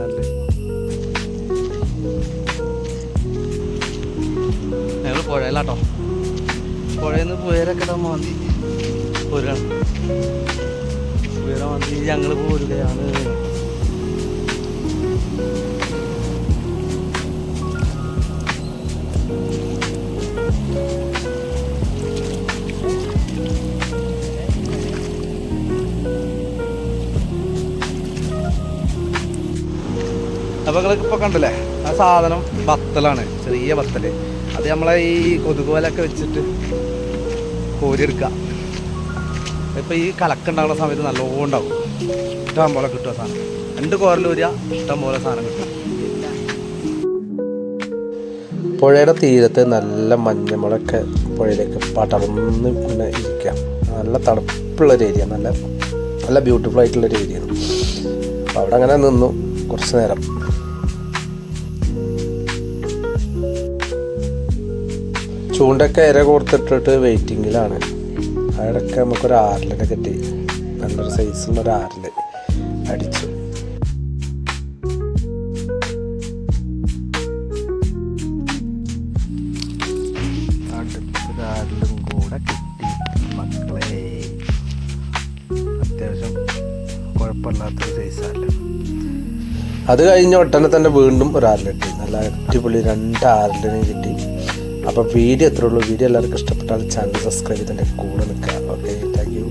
നല്ല ഞങ്ങൾ പുഴയിലാട്ടോ. പുഴയിൽ നിന്ന് പുയരൊക്കെ മാന്തി പോരുകയാണ് പുയര മാന്തി ഞങ്ങൾ പോരുകയാണ്. അപ്പോൾ ഇപ്പൊ കണ്ടില്ലേ? ആ സാധനം ബത്തലാണ് ചെറിയ ബത്തൽ അത് നമ്മളെ ഈ കൊതുകുവലൊക്കെ വെച്ചിട്ട് കോരിയെടുക്കുക. ഇപ്പൊ ഈ കലക്കുണ്ടാകുന്ന സമയത്ത് നല്ലോണം ഉണ്ടാവും. ഇഷ്ടം പോലെ കിട്ടുക സാധനം. രണ്ട് കോരൽ വരിക ഇഷ്ടം പോലെ സാധനം കിട്ടും. പുഴയുടെ തീരത്ത് നല്ല മഞ്ഞമുളൊക്കെ പുഴയിലേക്ക് പടർന്ന് ഇങ്ങനെ ഇരിക്കാം നല്ല തണുപ്പുള്ളൊരു ഏരിയ നല്ല നല്ല ബ്യൂട്ടിഫുൾ ആയിട്ടുള്ളൊരു ഏരിയ അപ്പോൾ അവിടെ അങ്ങനെ നിന്നു കുറച്ച് നേരം. ചൂണ്ടൊക്കെ ഇര കൊടുത്തിട്ടിട്ട് വെയിറ്റിങ്ങിലാണ് അവിടെയൊക്കെ നമുക്കൊരു ആറിലിനെ കിട്ടി. നല്ലൊരു സൈസുള്ള ഒരു ആറിൽ അടിച്ചു. അത് കഴിഞ്ഞ ഉടനെ തന്നെ വീണ്ടും ഒരു ആറിലിട്ടി നല്ല അടിപൊളി രണ്ട് ആറിലിനെ കിട്ടി. അപ്പോൾ വീഡിയോ എത്ര ഉള്ളൂ. വീഡിയോ എല്ലാവർക്കും ഇഷ്ടപ്പെട്ടാൽ ചാനൽ സബ്സ്ക്രൈബ് ചെയ്തിട്ട് കൂടെ നിൽക്കുക. Okay thank you